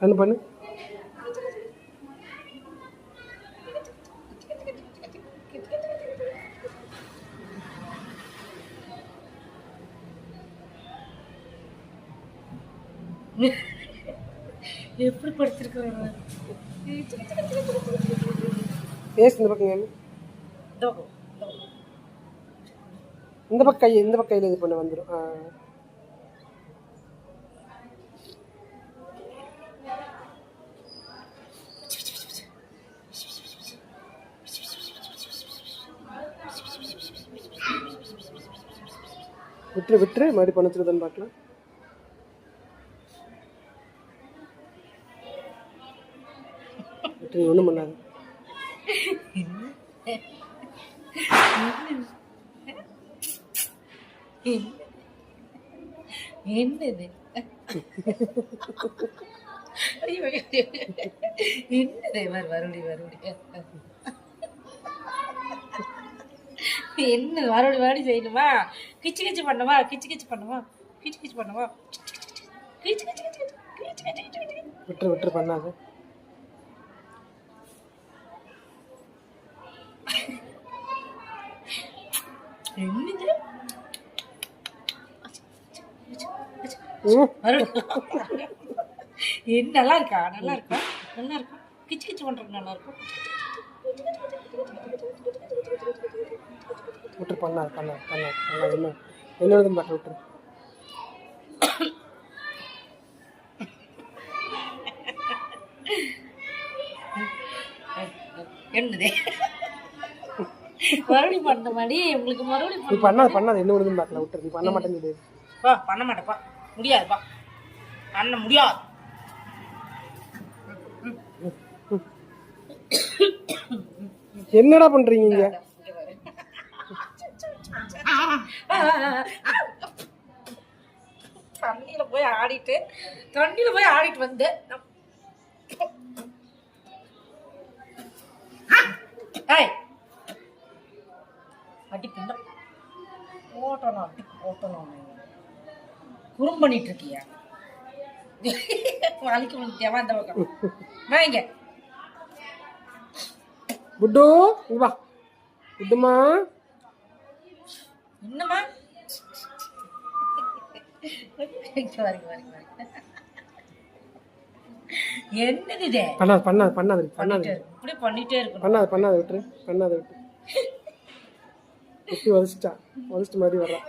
பண்ணு பண்ணு. எப்படி படுத்திருக்காங்க பேசு இந்த பக்கம். இந்த பக்கம் கை இந்த பக்கம் கையில் இது பண்ண வந்துடும் விட்டுரு விட்டுரு மறுபடியும் பண்ண சொல்லுதான்னு பார்க்கலாம் விட்டுரு ஒன்றும் பண்ணாது என்னது ஐயோ, என்னது வருடி வருடி என்ன மறுபடி மறுபடி செய்யணுமா? கிச்சு கிச்சு பண்ணுமா? கிச்சு கிச்சு பண்ணுமா? கிச்சு கிச்சு பண்ணுமா? விட்டு விட்டு பண்ணாங்க என்னது? என்ன நல்லா இருக்கா நல்லா இருக்கா நல்லா இருக்கும் கிச்சு கிச்சு பண்றது நல்லா இருக்கும் விட்டுரு பண்ணாது பண்ணாது பண்ணாது பண்ணாது என்ன என்னோடதும் என்னது? மறுபடியும் பண்ண மாதிரி உங்களுக்கு மறுபடியும் நீ பண்ணாது பண்ணாது. என்ன விடுதுன்னு பார்க்கல விட்டுரு. நீ பண்ண பா பண்ண மாட்டேப்பா முடியாதுப்பா. பண்ண முடியாது. என்னடா பண்றீங்க தண்ணியில போய் ஆடிட்டு தண்ணியில போய் ஆடிட்டு வந்து. ஏய் அடி பின்னம் ஓட்டணும் அடி ஓட்டணும். குறும் பண்ணிட்டு இருக்கியா? வலிக்கு விழுத்தியாவா அந்த பக்கம்? வாங்க புட்டு வா. புட்டுமா என்னமா என்னது இது? பண்ணாது பண்ணாது பண்ணாது பண்ணாது இப்படி பண்ணிட்டே இருக்கு பண்ணாது பண்ணாது விட்டுரு பண்ணாது விட்டு. இப்படி வலிச்சிட்டா. வலிச்சிட்டு மறுபடியும்